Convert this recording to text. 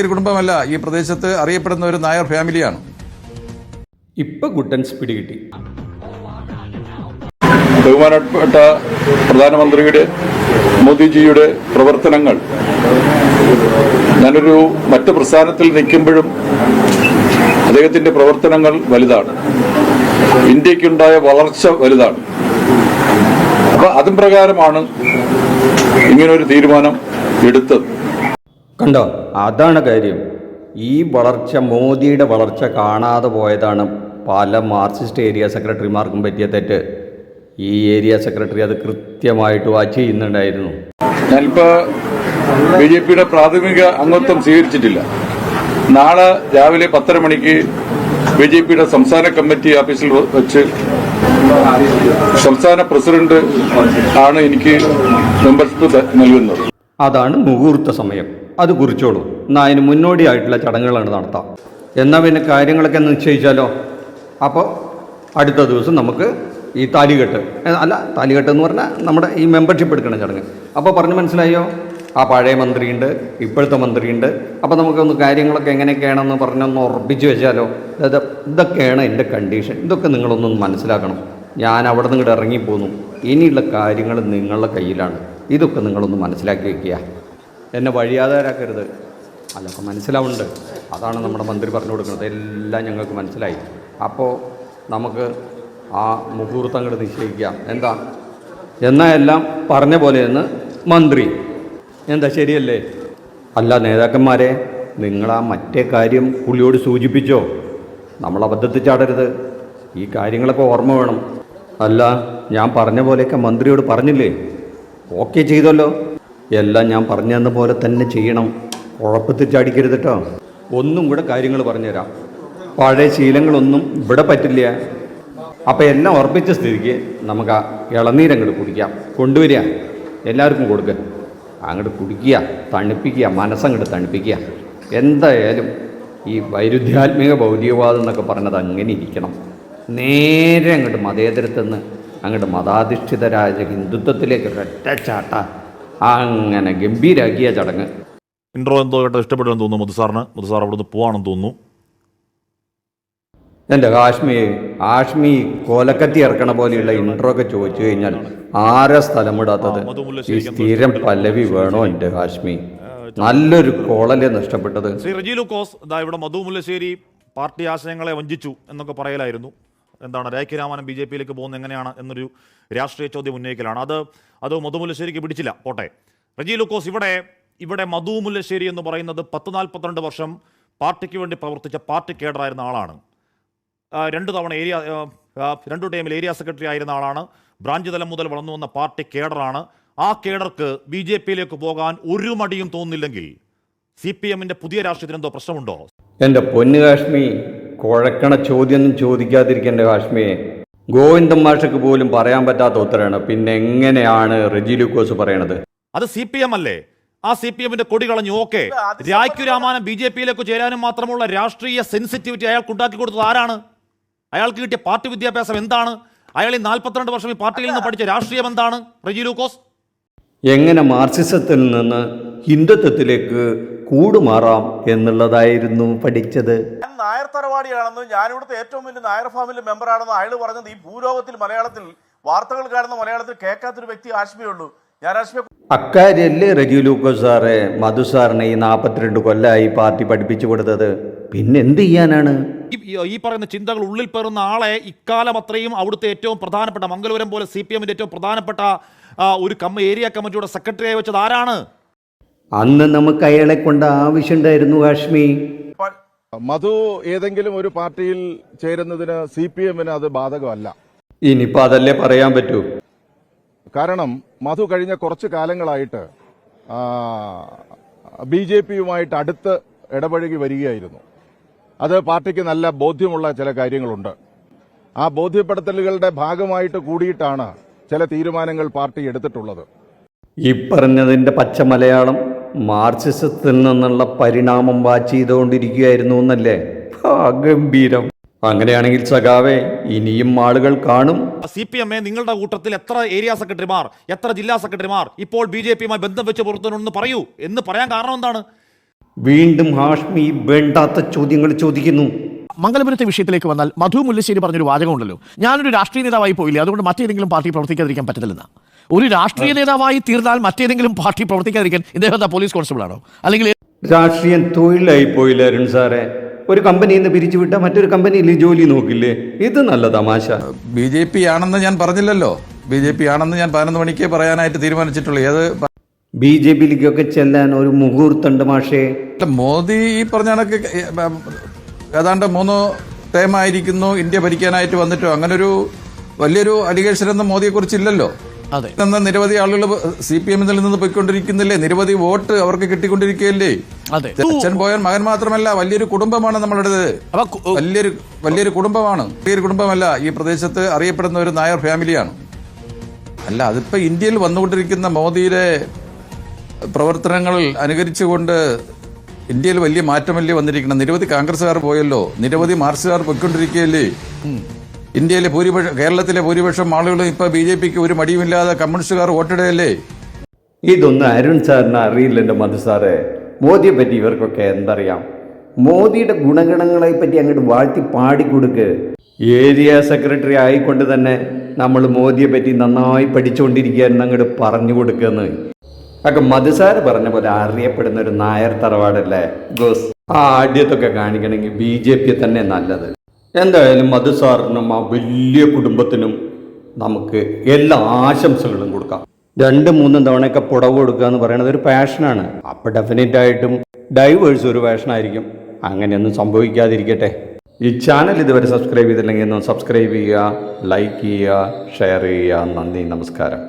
ഒരു കുടുംബമല്ല ഈ പ്രദേശത്ത് അറിയപ്പെടുന്ന ഒരു നായർ ഫാമിലിയാണ്. ഇപ്പൊ ഗുട്ടൻസ് പിടികിട്ടി. ബഹുമാനപ്പെട്ട പ്രധാനമന്ത്രിയുടെ മോദിജിയുടെ പ്രവർത്തനങ്ങൾ. ഞാനൊരു മറ്റ് പ്രസ്ഥാനത്തിൽ നിൽക്കുമ്പോഴും അദ്ദേഹത്തിന്റെ പ്രവർത്തനങ്ങൾ വലുതാണ്. ഇന്ത്യക്കുണ്ടായ വളർച്ച വലുതാണ്. അപ്പൊ അതും പ്രകാരമാണ് ഇങ്ങനൊരു തീരുമാനം എടുത്തത്. കണ്ടോ? അതാണ് കാര്യം. ഈ വളർച്ച മോദിയുടെ വളർച്ച കാണാതെ പോയതാണ് പല മാർക്സിസ്റ്റ് ഏരിയ സെക്രട്ടറിമാർക്കും പറ്റിയ തെറ്റ്. ഈ ഏരിയ സെക്രട്ടറി അത് കൃത്യമായിട്ട് വാച്ച് ചെയ്യുന്നുണ്ടായിരുന്നു. ഞാനിപ്പോ ബി ജെ പിയുടെ പ്രാഥമിക അംഗത്വം സ്വീകരിച്ചിട്ടില്ല. നാളെ രാവിലെ പത്തര മണിക്ക് ബി ജെ പിയുടെ സംസ്ഥാന കമ്മിറ്റി ഓഫീസിൽ വെച്ച് സംസ്ഥാന പ്രസിഡന്റ് ആണ് എനിക്ക് മെമ്പർഷിപ്പ് നൽകുന്നത്. അതാണ് മുഹൂർത്ത സമയം. അത് കുറിച്ചോളൂ. എന്നാൽ അതിന് മുന്നോടിയായിട്ടുള്ള ചടങ്ങുകളാണ് നടത്താം. എന്നാൽ പിന്നെ കാര്യങ്ങളൊക്കെ നിശ്ചയിച്ചാലോ? അപ്പോൾ അടുത്ത ദിവസം നമുക്ക് ഈ താലികെട്ട് അല്ല താലികെട്ട് എന്ന് പറഞ്ഞാൽ നമ്മുടെ ഈ മെമ്പർഷിപ്പ് എടുക്കുന്ന ചടങ്ങ്. അപ്പോൾ പറഞ്ഞ് മനസ്സിലായോ? ആ പഴയ മന്ത്രിയുണ്ട് ഇപ്പോഴത്തെ മന്ത്രിയുണ്ട്. അപ്പോൾ നമുക്കൊന്ന് കാര്യങ്ങളൊക്കെ എങ്ങനെയൊക്കെയാണെന്ന് പറഞ്ഞൊന്ന് ഉറപ്പിച്ച് വെച്ചാലോ? അതായത് ഇതൊക്കെയാണ് എന്റെ കണ്ടീഷൻ ഇതൊക്കെ നിങ്ങളൊന്നൊന്ന് മനസ്സിലാക്കണം. ഞാൻ അവിടെ നിന്ന് ഇറങ്ങിപ്പോന്നു. ഇനിയുള്ള കാര്യങ്ങൾ നിങ്ങളുടെ കയ്യിലാണ്. ഇതൊക്കെ നിങ്ങളൊന്ന് മനസ്സിലാക്കി വെക്കുക. എന്നെ വഴിയാതാരാക്കരുത്. അതൊക്കെ മനസ്സിലാവുന്നുണ്ട്. അതാണ് നമ്മുടെ മന്ത്രി പറഞ്ഞു കൊടുക്കുന്നത്. എല്ലാം ഞങ്ങൾക്ക് മനസ്സിലായി. അപ്പോൾ നമുക്ക് ആ മുഹൂർത്തം അങ്ങോട്ട് നിശ്ചയിക്കാം. എന്താ? എന്നാൽ എല്ലാം പറഞ്ഞ പോലെയെന്ന് മന്ത്രി. എന്താ ശരിയല്ലേ? അല്ല നേതാക്കന്മാരെ നിങ്ങൾ ആ മറ്റേ കാര്യം പുള്ളിയോട് സൂചിപ്പിച്ചോ? നമ്മൾ അബദ്ധത്തിൽ ചാടരുത്. ഈ കാര്യങ്ങളൊക്കെ ഓർമ്മ വേണം. അല്ല ഞാൻ പറഞ്ഞ പോലെയൊക്കെ മന്ത്രിയോട് പറഞ്ഞില്ലേ? ഓക്കെ ചെയ്തല്ലോ. എല്ലാം ഞാൻ പറഞ്ഞതെന്ന പോലെ തന്നെ ചെയ്യണം. കുഴപ്പത്തിൽ ചാടിക്കരുത് കേട്ടോ ഒന്നും കൂടെ കാര്യങ്ങൾ പറഞ്ഞുതരാം. പഴയ ശീലങ്ങളൊന്നും ഇവിടെ പറ്റില്ല. അപ്പോൾ എല്ലാം ഉറപ്പിച്ച സ്ഥിതിക്ക് നമുക്ക് ആ ഇളനീരങ്ങോട്ട് കുടിക്കാം. കൊണ്ടുവരിക. എല്ലാവർക്കും കൊടുക്കുക അങ്ങോട്ട് കുടിക്കുക തണുപ്പിക്കുക മനസ്സങ്ങോട്ട് തണുപ്പിക്കുക. എന്തായാലും ഈ വൈരുദ്ധ്യാത്മിക ഭൗതികവാദം എന്നൊക്കെ പറഞ്ഞത് അങ്ങനെ ഇരിക്കണം. നേരെ അങ്ങോട്ട് മതേതരത്തുനിന്ന് അങ്ങോട്ട് മതാധിഷ്ഠിതരായ ഹിന്ദുത്വത്തിലേക്ക് ചാട്ട. അങ്ങനെ ഗംഭീരാക്കിയ ചടങ്ങ്. ഇൻട്രോ എന്തോ കേട്ടോ ഇഷ്ടപ്പെടുമെന്ന് തോന്നുന്നു മുതുസാറിന്. മുതുസാർ അവിടുന്ന് പോവാണെന്ന് തോന്നുന്നു. എന്റെ കാശ്മീർ ആഷ്മി കോലക്കത്തി ഇറക്കണ പോലെയുള്ള ഇൻട്രോ ഒക്കെ ചോദിച്ചു കഴിഞ്ഞാൽ ആരെ സ്ഥലം വിടാത്തത് ആ, മധുമുല്ലശ്ശേരി ഈ സ്ഥിരം പല്ലവി വേണോ എന്റെ കാശ്മി? നല്ലൊരു കോളല്ലേ നഷ്ടപ്പെട്ടത്? ശ്രീ റെജി ലൂക്കോസ് ഇതാ ഇവിടെ മധു മുല്ലശ്ശേരി പാർട്ടി ആശയങ്ങളെ വഞ്ചിച്ചു എന്നൊക്കെ പറയലായിരുന്നു. എന്താണ് രാഖി രാമനം ബി ജെ പിയിലേക്ക് പോകുന്നത് എങ്ങനെയാണ് എന്നൊരു രാഷ്ട്രീയ ചോദ്യം ഉന്നയിക്കലാണ്. അത് അത് മധു മുല്ലശ്ശേരിക്ക് പിടിച്ചില്ല. പോട്ടെ. റജി ലൂക്കോസ് ഇവിടെ ഇവിടെ മധു മുല്ലശ്ശേരി എന്ന് പറയുന്നത് പത്ത് നാൽപ്പത്തിരണ്ട് വർഷം പാർട്ടിക്ക് വേണ്ടി പ്രവർത്തിച്ച പാർട്ടി കേഡറായിരുന്ന ആളാണ്. രണ്ട് തവണ ഏരിയ രണ്ടു ടൈമിൽ ഏരിയ സെക്രട്ടറി ആയിരുന്ന ആളാണ്. ബ്രാഞ്ച് തലം മുതൽ വളർന്നു വന്ന പാർട്ടി കേഡറാണ്. ആ കേഡർക്ക് ബി ജെ പിയിലേക്ക് പോകാൻ ഒരു മടിയും തോന്നുന്നില്ലെങ്കിൽ സി പി എമ്മിന്റെ പുതിയ രാഷ്ട്രീയത്തിന് എന്തോ പ്രശ്നമുണ്ടോ? എന്റെ പൊന്നു കാശ്മീർ കുഴക്കണ ചോദ്യമൊന്നും ചോദിക്കാതിരിക്കേണ്ട കാശ്മീർ ഗോവിന്ദൻ മാഷക്ക് പോലും പറയാൻ പറ്റാത്ത ഉത്തരമാണ്. പിന്നെ എങ്ങനെയാണ് റെജി ലൂക്കോസ് പറയണത്? അത് സി പി എം അല്ലേ? ആ സി പി എമ്മിന്റെ കൊടി കളഞ്ഞു. ഓക്കെ. രായ്ക്കു രാമാനം ബി ജെ പിയിലേക്ക് ചേരാനും മാത്രമുള്ള രാഷ്ട്രീയ സെൻസിറ്റിവിറ്റി അയാൾക്ക് ഉണ്ടാക്കി കൊടുത്തത് ആരാണ്? അയാൾക്ക് കിട്ടിയ പാർട്ടി വിദ്യാഭ്യാസം എന്താണ്? അയാൾ ഈ നാൽപ്പത്തിരണ്ട് വർഷം ഈ പാർട്ടിയിൽ നിന്ന് പഠിച്ച രാഷ്ട്രീയം എന്താണ്? റെജി ലൂക്കോസ്? എങ്ങനെ മാർക്സിസത്തിൽ നിന്ന് ഹിന്ദുത്വത്തിലേക്ക് കൂടുമാറാം എന്നുള്ളതായിരുന്നു പഠിച്ചത്. ഞാൻ നായർ തറവാടിയാണെന്ന് ഞാനിവിടുത്തെ ഏറ്റവും വലിയ നായർ ഫാമിലി മെമ്പറാണെന്ന് അയാൾ പറഞ്ഞത് ഈ ഭൂലോകത്തിൽ മലയാളത്തിൽ വാർത്തകൾ കാണുന്ന മലയാളത്തിൽ കേൾക്കാത്തൊരു വ്യക്തി ആശ്മിയുള്ളൂ ഉള്ളൂ. ഞാൻ ആശ്മയെ അക്കാര്യല്ലേ റജി ലൂക്കോസ് സാറെ മധു സാറിനെ ഈ നാൽപ്പത്തിരണ്ട് കൊല്ലായി പാർട്ടി പഠിപ്പിച്ചു കൊടുത്തത്. പിന്നെ എന്ത് ചെയ്യാനാണ്? ഈ പറയുന്ന ചിന്തകൾ ഉള്ളിൽ പേറുന്ന ആളെ ഇക്കാലം അത്രയും അവിടുത്തെ ഏറ്റവും പ്രധാനപ്പെട്ട മംഗലപുരം പോലെ സി പി എമ്മിന്റെ ഏറ്റവും പ്രധാനപ്പെട്ട ഒരു കമ്മ ഏരിയ കമ്മിറ്റിയുടെ സെക്രട്ടറിയായി വെച്ചത് ആരാണ്? അന്ന് നമുക്ക് അയാളെ കൊണ്ട് ആവശ്യമുണ്ടായിരുന്നു കാശ്മി മധു ഏതെങ്കിലും ഒരു പാർട്ടിയിൽ ചേരുന്നതിന് സി പി എമ്മിന് അത് ബാധകമല്ല. ഇനിയിപ്പോൾ അതല്ലേ പറയാൻ പറ്റൂ? കാരണം മധു കഴിഞ്ഞ കുറച്ച് കാലങ്ങളായിട്ട് ബി ജെ പിയുമായിട്ട് അടുത്ത് ഇടപഴകി വരികയായിരുന്നു. അത് പാർട്ടിക്ക് നല്ല ബോധ്യമുള്ള ചില കാര്യങ്ങളുണ്ട്. ആ ബോധ്യപ്പെടുത്തലുകളുടെ ഭാഗമായിട്ട് കൂടിയിട്ടാണ് ചില തീരുമാനങ്ങൾ പാർട്ടി എടുത്തിട്ടുള്ളത്. ഈ പറഞ്ഞതിന്റെ പച്ച മലയാളം മാർക്സിസത്തിൽ നിന്നുള്ള പരിണാമം വാച്ച് ചെയ്തുകൊണ്ടിരിക്കുകയായിരുന്നു എന്നല്ലേ? ഗംഭീരം. അങ്ങനെയാണെങ്കിൽ സഖാവേ ഇനിയും ആളുകൾ കാണും. സി പി എം എ നിങ്ങളുടെ കൂട്ടത്തിൽ എത്ര ഏരിയ സെക്രട്ടറിമാർ എത്ര ജില്ലാ സെക്രട്ടറിമാർ ഇപ്പോൾ ബി ജെ പിയുമായി ബന്ധം വെച്ച് പുറത്തുനിന്ന് പറയൂ എന്ന് പറയാൻ കാരണം എന്താണ്? വീണ്ടും ഹാഷ്മി വേണ്ടാത്ത ചോദ്യങ്ങൾ ചോദിക്കുന്നു. മംഗലപുരത്തെ വിഷയത്തിലേക്ക് വന്നാൽ മധു മുല്ലശ്ശേരി പറഞ്ഞൊരു വാചകമുണ്ടല്ലോ. ഞാനൊരു രാഷ്ട്രീയ നേതാവായി പോയില്ലേ? അതുകൊണ്ട് മറ്റേതെങ്കിലും പാർട്ടി പ്രവർത്തിക്കാതിരിക്കാൻ പറ്റത്തില്ലെന്ന്. ഒരു രാഷ്ട്രീയ നേതാവായി തീർന്നാൽ മറ്റേതെങ്കിലും പാർട്ടി പ്രവർത്തിക്കാതിരിക്കാൻ ഇദ്ദേഹം എന്താ പോലീസ് കോൺസ്റ്റബിൾ ആണോ അല്ലെങ്കിൽ രാഷ്ട്രീയം തൊഴിലായി പോയില്ലേ അരുൺ സാറേ? ഒരു കമ്പനിയിൽ നിന്ന് പിരിച്ചുവിട്ട മറ്റൊരു കമ്പനിയിൽ ജോലി നോക്കില്ലേ? ഇത് നല്ല തമാശ. ബി ജെ പി ആണെന്ന് ഞാൻ പറഞ്ഞില്ലല്ലോ. ബി ജെ പി ആണെന്ന് ഞാൻ പതിനൊന്ന് മണിക്ക് പറയാനായിട്ട് തീരുമാനിച്ചിട്ടുള്ളൂ. ഏത് ബി ജെ പിയിലേക്കൊക്കെ ചെല്ലാൻ ഒരു മുഹൂർത്തണ്ട് മാഷേ. മോദി ഈ പറഞ്ഞ കണക്ക് ഏതാണ്ട് മൂന്ന് ടൈം ആയിരിക്കുന്നു ഇന്ത്യ ഭരിക്കാനായിട്ട് വന്നിട്ടോ. അങ്ങനൊരു വലിയൊരു അലിഗേഷൻ ഒന്നും മോദിയെ കുറിച്ചില്ലല്ലോ അതെ. നിന്ന് നിരവധി ആളുകൾ സി പി എമ്മിൽ നിന്ന് പോയിക്കൊണ്ടിരിക്കുന്നില്ലേ? നിരവധി വോട്ട് അവർക്ക് കിട്ടിക്കൊണ്ടിരിക്കുകയല്ലേ? അച്ഛൻ പോയാൽ മകൻ മാത്രമല്ല വലിയൊരു കുടുംബമാണ് നമ്മളുടേത്. വലിയൊരു വലിയൊരു കുടുംബമാണ്. വലിയൊരു കുടുംബമല്ല ഈ പ്രദേശത്ത് അറിയപ്പെടുന്ന ഒരു നായർ ഫാമിലിയാണ്. അല്ല അതിപ്പോ ഇന്ത്യയിൽ വന്നുകൊണ്ടിരിക്കുന്ന മോദിയുടെ പ്രവർത്തനങ്ങൾ അനുകരിച്ചുകൊണ്ട് ഇന്ത്യയിൽ വലിയ മാറ്റമല്ലേ വന്നിരിക്കണം നിരവധി കോൺഗ്രസ്സുകാർ പോയല്ലോ. നിരവധി മാർക്സുകാർ പൊയ്ക്കൊണ്ടിരിക്കുകയല്ലേ? ഇന്ത്യയിലെ ഭൂരിപക്ഷം കേരളത്തിലെ ഭൂരിപക്ഷം ആളുകളും ഇപ്പൊ ബി ജെ പിക്ക് ഒരു മടിയുമില്ലാതെ കമ്മ്യൂണിസ്റ്റുകാർ വോട്ടിടുകയല്ലേ ഇതൊന്നും അരുൺ സാറിന് അറിയില്ല എന്റെ മധു സാറേ. മോദിയെ പറ്റി ഇവർക്കൊക്കെ എന്തറിയാം? മോദിയുടെ ഗുണഗണങ്ങളെ പറ്റി അങ്ങോട്ട് വാഴ്ത്തി പാടിക്കൊടുക്ക്. ഏരിയ സെക്രട്ടറി ആയിക്കൊണ്ട് തന്നെ നമ്മൾ മോദിയെ പറ്റി നന്നായി പഠിച്ചുകൊണ്ടിരിക്കുകയായിരുന്നു അങ്ങോട്ട് പറഞ്ഞു കൊടുക്കുന്നു ഒക്കെ മധുസാർ പറഞ്ഞ പോലെ അറിയപ്പെടുന്ന ഒരു നായർ തറവാടല്ലേ? ഗോസ് ആ ആദ്യത്തൊക്കെ കാണിക്കണമെങ്കിൽ ബി ജെ പി തന്നെ നല്ലത്. എന്തായാലും മധുസാറിനും ആ വലിയ കുടുംബത്തിനും നമുക്ക് എല്ലാ ആശംസകളും കൊടുക്കാം. രണ്ട് മൂന്നും തവണയൊക്കെ പുടവ് കൊടുക്കുക എന്ന് പറയുന്നത് ഒരു പാഷനാണ് അപ്പോൾ ഡെഫിനറ്റ് ആയിട്ടും ഡൈവേഴ്സ് ഒരു പാഷനായിരിക്കും അങ്ങനെയൊന്നും സംഭവിക്കാതിരിക്കട്ടെ. ഈ ചാനൽ ഇതുവരെ സബ്സ്ക്രൈബ് ചെയ്തില്ലെങ്കിൽ ഒന്ന് സബ്സ്ക്രൈബ് ചെയ്യുക ലൈക്ക് ചെയ്യുക ഷെയർ ചെയ്യുക. നന്ദി നമസ്കാരം.